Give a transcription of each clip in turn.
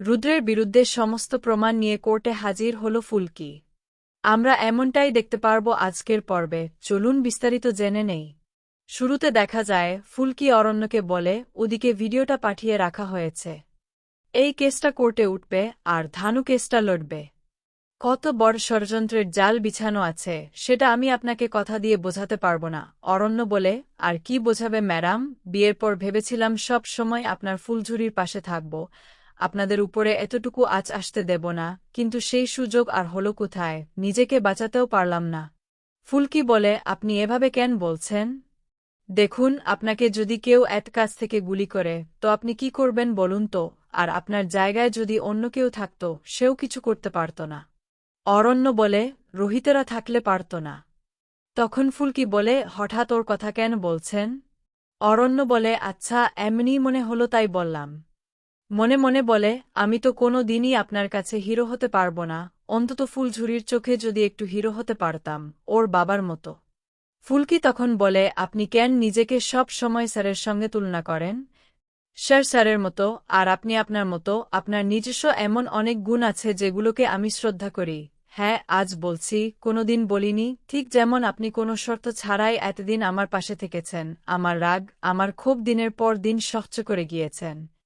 রুদ্রের বিরুদ্ধে সমস্ত প্রমাণ নিয়ে কোর্টে হাজির হল ফুলকি। আমরা এমনটাই দেখতে পারব আজকের পর্বে, চলুন বিস্তারিত জেনে নেই। শুরুতে দেখা যায়, ফুলকি অরণ্যকে বলে, ওদিকে ভিডিওটা পাঠিয়ে রাখা হয়েছে। এই কেসটা কোর্টে উঠবে আর ধানু কেসটা লড়বে। কত বড় ষড়যন্ত্রের জাল বিছানো আছে, সেটা আমি আপনাকে কথা দিয়ে বোঝাতে পারব না। অরণ্য বলে, আর কি বোঝাবে ম্যাডাম? বিয়ের পর ভেবেছিলাম সব সময় আপনার ফুলঝুরির পাশে থাকব। আপনাদের উপরে এতটুকু আজ আসতে দেব না, কিন্তু সেই সুযোগ আর হলো কোথায়, নিজেকে বাঁচাতেও পারলাম না। ফুলকি বলে, আপনি এভাবে কেন বলছেন? দেখুন, আপনাকে যদি কেউ এত কাছ থেকে গুলি করে, তো আপনি কি করবেন বলুন তো, আর আপনার জায়গায় যদি অন্য কেউ থাকত, সেও কিছু করতে পারত না। অরণ্য বলে, রোহিতেরা থাকলে পারত না। তখন ফুলকি বলে, হঠাৎ ওর কথা কেন বলছেন? অরণ্য বলে আচ্ছা এমনি মনে হলো তাই বললাম। মনে মনে বলে, আমি তো কোনো দিনই আপনার কাছে হিরো হতে পারব না। অন্তত ফুলঝুরির চোখে যদি একটু হিরো হতে পারতাম, ওর বাবার মতো। ফুলকি তখন বলে, আপনি কেন নিজেকে সব সময় স্যারের সঙ্গে তুলনা করেন? স্যার, স্যারের মতো, আর আপনি আপনার মতো, আপনার নিজস্ব এমন অনেক গুণ আছে যেগুলোকে আমি শ্রদ্ধা করি। হ্যাঁ আজ বলছি, কোনোদিন বলিনি, ঠিক যেমন আপনি কোনো শর্ত ছাড়াই এতদিন আমার পাশে থেকেছেন। আমার রাগ, আমার খুব দিনের পর দিন সহ্য করে গিয়েছেন।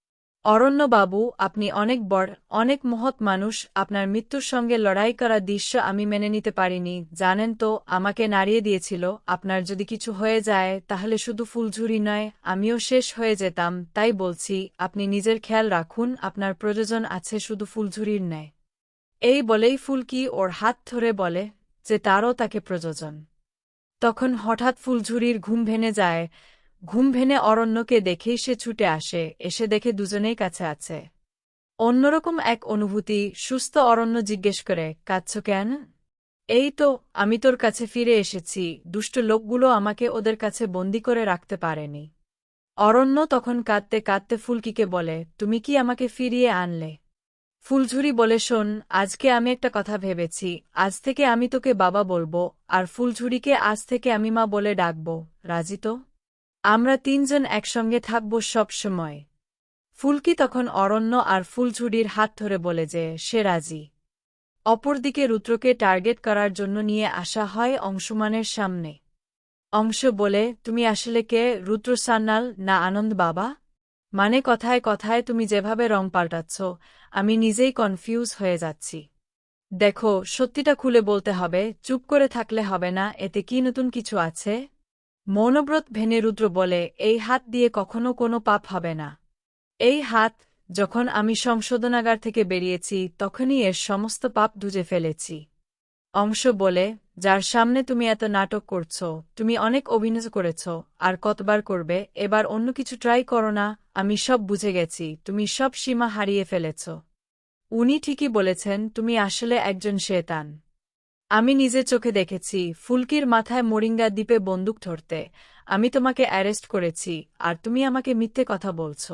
অরণ্যবাবু, আপনি অনেক বড়, অনেক মহৎ মানুষ, আপনার মৃত্যুর সঙ্গে লড়াই করা দৃশ্য আমি মেনে নিতে পারিনি। জানেন তো, আমাকে নাড়িয়ে দিয়েছিল, আপনার যদি কিছু হয়ে যায়, তাহলে শুধু ফুলঝুরি নয়, আমিও শেষ হয়ে যেতাম, তাই বলছি, আপনি নিজের খেয়াল রাখুন, আপনার প্রয়োজন আছে শুধু ফুলঝুরির ন্যায়। এই বলেই ফুলকি ওর হাত ধরে বলে যে তারও তাকে প্রযোজন। তখন হঠাৎ ফুলঝুরির ঘুম ভেঙে যায় ঘুম ভেনে অরণ্যকে দেখেই সে ছুটে আসে, এসে দেখে দুজনেই কাছে আছে। অন্যরকম এক অনুভূতি, সুস্থ অরণ্য জিজ্ঞেস করে, কাঁদছ কেন? এই তো, আমি তোর কাছে ফিরে এসেছি, দুষ্ট লোকগুলো আমাকে ওদের কাছে বন্দি করে রাখতে পারেনি। অরণ্য তখন কাঁদতে কাঁদতে ফুলকিকে বলে, তুমি কি আমাকে ফিরিয়ে আনলে? ফুলঝুরি বলে শোন, আজকে আমি একটা কথা ভেবেছি, আজ থেকে আমি তোকে বাবা বলব, আর ফুলঝুরিকে আজ থেকে আমি মা বলে ডাকব, রাজি তো? আমরা তিনজন একসঙ্গে থাকব সব সময়। ফুলকি তখন অরণ্য আর ফুলঝুড়ির হাত ধরে বলে যে, সে রাজি। অপরদিকে রুদ্রকে টার্গেট করার জন্য নিয়ে আসা হয় অংশুমানের সামনে। অংশ বলে, তুমি আসলে কে, রুদ্র সান্নাল না আনন্দ বাবা? মানে কথায় কথায় তুমি যেভাবে রং পাল্টাচ্ছ, আমি নিজেই কনফিউজ হয়ে যাচ্ছি। দেখো, সত্যিটা খুলে বলতে হবে, চুপ করে থাকলে হবে না, এতে কি নতুন কিছু আছে? মৌনব্রত ভেনে রুদ্র বলে, এই হাত দিয়ে কখনো কোনো পাপ হবে না। এই হাত, যখন আমি সংশোধনাগার থেকে বেরিয়েছি, তখনই এর সমস্ত পাপ দুজে ফেলেছি। অংশ বলে, যার সামনে তুমি এত নাটক করছ, তুমি অনেক অভিনয় করেছ, আর কতবার করবে, এবার অন্য কিছু ট্রাই করো না, আমি সব বুঝে গেছি, তুমি সব সীমা হারিয়ে ফেলেছ। উনি ঠিকই বলেছেন, তুমি আসলে একজন শেতান আমি নিজে চোখে দেখেছি, ফুলকির মাথায় মোরিঙ্গা দ্বীপে বন্দুক ধরতে। আমি তোমাকে অ্যারেস্ট করেছি, আর তুমি আমাকে মিথ্যে কথা বলছ।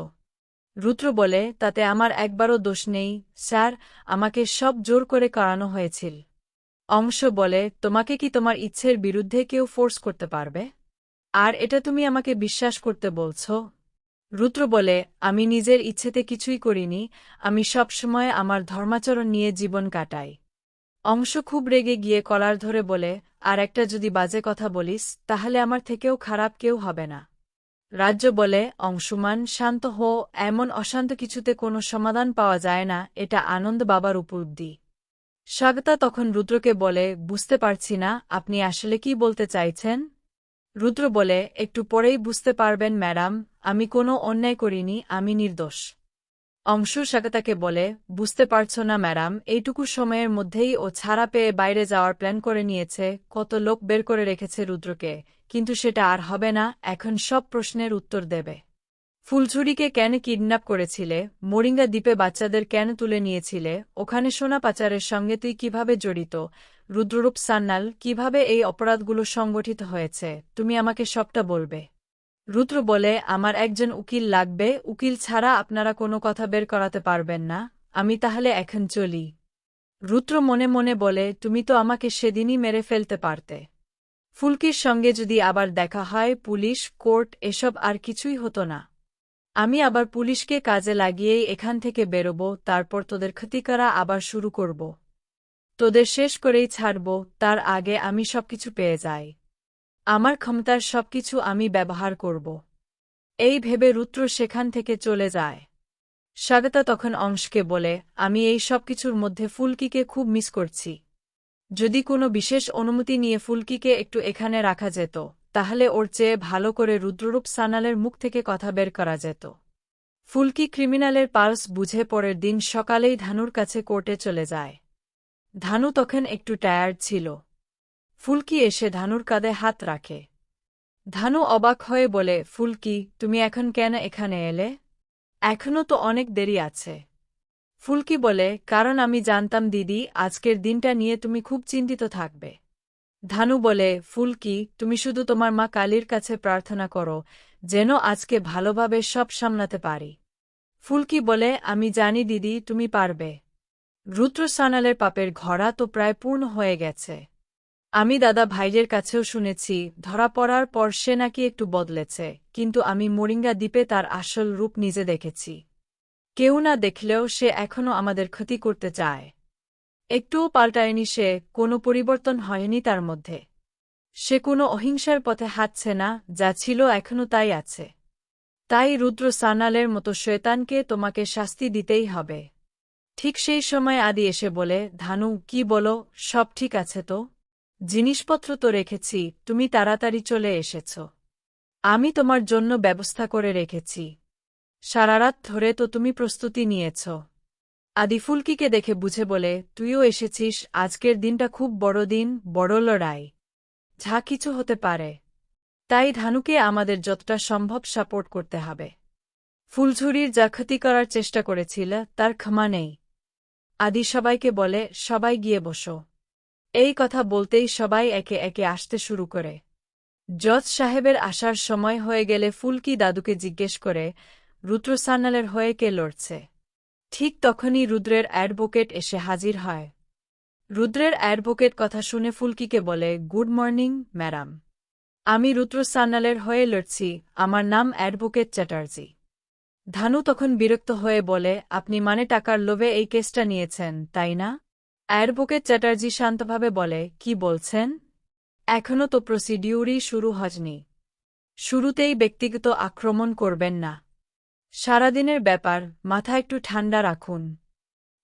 রুদ্র বলে, তাতে আমার একবারও দোষ নেই, স্যার, আমাকে সব জোর করে করানো হয়েছিল। অংশ বলে, তোমাকে কি তোমার ইচ্ছের বিরুদ্ধে কেউ ফোর্স করতে পারবে? আর এটা তুমি আমাকে বিশ্বাস করতে বলছ? রুদ্র বলে, আমি নিজের ইচ্ছেতে কিছুই করিনি, আমি সবসময় আমার ধর্মাচরণ নিয়ে জীবন কাটাই। অংশ খুব রেগে গিয়ে কলার ধরে বলে, আর একটা যদি বাজে কথা বলিস, তাহলে আমার থেকেও খারাপ কেউ হবে না। রাজ্য বলে, অংশুমান, শান্ত হো, এমন অশান্ত কিছুতে কোনো সমাধান পাওয়া যায় না, এটা আনন্দ বাবার উপলব্ধি। স্বাগতা তখন রুদ্রকে বলে, বুঝতে পারছি না, আপনি আসলে কি বলতে চাইছেন? রুদ্র বলে, একটু পরেই বুঝতে পারবেন, ম্যাডাম, আমি কোনো অন্যায় করিনি, আমি নির্দোষ। অংশ সাকাতাকে বলে, বুঝতে পারছ না, ম্যাডাম, এইটুকু সময়ের মধ্যেই ও ছাড়া পেয়ে বাইরে যাওয়ার প্ল্যান করে নিয়েছে, কত লোক বের করে রেখেছে রুদ্রকে, কিন্তু সেটা আর হবে না, এখন সব প্রশ্নের উত্তর দেবে। ফুলছুরিকে কেন কিডন্যাপ করেছিলে? মোরিঙ্গা দ্বীপে বাচ্চাদের কেন তুলে নিয়েছিলে? ওখানে সোনা পাচারের সঙ্গে তুই কীভাবে জড়িত? রুদ্ররূপ সান্নাল কীভাবে এই অপরাধগুলো সংগঠিত হয়েছে? তুমি আমাকে সবটা বলবে। রুদ্র বলে, আমার একজন উকিল লাগবে। উকিল ছাড়া আপনারা কোনো কথা বের করাতে পারবেন না। আমি তাহলে এখন চলি। রুদ্র মনে মনে বলে, তুমি তো আমাকে সেদিনই মেরে ফেলতে পারতে। ফুলকির সঙ্গে যদি আবার দেখা হয়, পুলিশ, কোর্ট, এসব আর কিছুই হতো না। আমি আবার পুলিশকে কাজে লাগিয়েই এখান থেকে বেরোব, তারপর তোদের ক্ষতি করা আবার শুরু করব। তোদের শেষ করেই ছাড়ব, তার আগে আমি সবকিছু পেয়ে যাই। আমার ক্ষমতার সবকিছু আমি ব্যবহার করব। এই ভেবে রুদ্র সেখান থেকে চলে যায়। স্বাগতা তখন অংশকে বলে, আমি এই সবকিছুর মধ্যে ফুলকিকে খুব মিস করছি। যদি কোনো বিশেষ অনুমতি নিয়ে ফুলকিকে একটু এখানে রাখা যেত, তাহলে ওর চেয়ে ভালো করে রুদ্ররূপ সানালের মুখ থেকে কথা বের করা যেত। ফুলকি ক্রিমিনালের পালস বুঝে পরের দিন সকালেই ধানুর কাছে কোর্টে চলে যায়। ধানু তখন একটু টায়ার্ড ছিল। ফুলকি এসে ধানুর কাঁধে হাত রাখে। ধানু অবাক হয়ে বলে, ফুলকি, তুমি এখন কেন এখানে এলে? এখনও তো অনেক দেরি আছে। ফুলকি বলে, কারণ আমি জানতাম দিদি, আজকের দিনটা নিয়ে তুমি খুব চিন্তিত থাকবে। ধানু বলে, ফুলকি, তুমি শুধু তোমার মা কালীর কাছে প্রার্থনা করো, যেন আজকে ভালোভাবে সব সামলাতে পারি। ফুলকি বলে, আমি জানি দিদি, তুমি পারবে। রুদ্র সানালের পাপের ঘড়া তো প্রায় পূর্ণ হয়ে গেছে। আমি দাদা ভাইয়ের কাছেও শুনেছি, ধরা পড়ার পর সে নাকি একটু বদলেছে, কিন্তু আমি মোরিঙ্গা দ্বীপে তার আসল রূপ নিজে দেখেছি। কেউ না দেখলেও সে এখনও আমাদের ক্ষতি করতে চায়। একটুও পাল্টায়নি সে, কোনো পরিবর্তন হয়নি তার মধ্যে। সে কোনো অহিংসার পথে হাঁটছে না, যা ছিল এখনও তাই আছে। তাই রুদ্র সানালের মতো শয়তানকে তোমাকে শাস্তি দিতেই হবে। ঠিক সেই সময় আদি এসে বলে, ধানু, কি বলো, সব ঠিক আছে তো? জিনিসপত্র তো রেখেছি, তুমি তাড়াতাড়ি চলে এসেছ। আমি তোমার জন্য ব্যবস্থা করে রেখেছি। সারারাত ধরে তো তুমি প্রস্তুতি নিয়েছ। আদি ফুলকিকে দেখে বুঝে বলে, তুইও এসেছিস, আজকের দিনটা খুব বড় দিন, বড় লড়াই। যা কিছু হতে পারে। তাই ধানুকে আমাদের যতটা সম্ভব সাপোর্ট করতে হবে। ফুলঝুরির যা ক্ষতি করার চেষ্টা করেছিল, তার ক্ষমা নেই। আদি সবাইকে বলে, সবাই গিয়ে বসো। এই কথা বলতেই সবাই একে একে আসতে শুরু করে। জজ সাহেবের আসার সময় হয়ে গেলে ফুলকি দাদুকে জিজ্ঞেস করে, রুদ্র সান্নালের হয়ে কে লড়ছে? ঠিক তখনই রুদ্রের অ্যাডভোকেট এসে হাজির হয়। রুদ্রের অ্যাডভোকেট কথা শুনে ফুলকিকে বলে, গুড মর্নিং, ম্যাডাম। আমি রুদ্র সান্নালের হয়ে লড়ছি, আমার নাম অ্যাডভোকেট চ্যাটার্জি। ধানু তখন বিরক্ত হয়ে বলে, আপনি মানে টাকার লোভে এই কেসটা নিয়েছেন, তাই না? অ্যাডভোকেট চ্যাটার্জি শান্তভাবে বলে, কি বলছেন? এখনও তো প্রসিডিউরই শুরু হয়নি। শুরুতেই ব্যক্তিগত আক্রমণ করবেন না। সারাদিনের ব্যাপার, মাথা একটু ঠান্ডা রাখুন।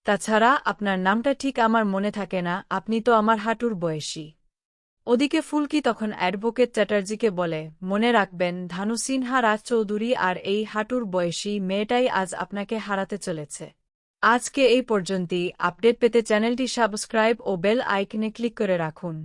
তাছাড়া, আপনার নামটা ঠিক আমার মনে থাকে না, আপনি তো আমার হাঁটুর বয়সী। ওদিকে ফুলকি তখন অ্যাডভোকেট চ্যাটার্জিকে বলে, মনে রাখবেন, ধানু সিনহা রাজ চৌধুরী আর এই হাঁটুর বয়সী মেয়েটাই আজ আপনাকে হারাতে চলেছে। আজকে এই পর্যন্তই। আপডেট পেতে চ্যানেলটি সাবস্ক্রাইব ও বেল আইকনে ক্লিক করে রাখুন।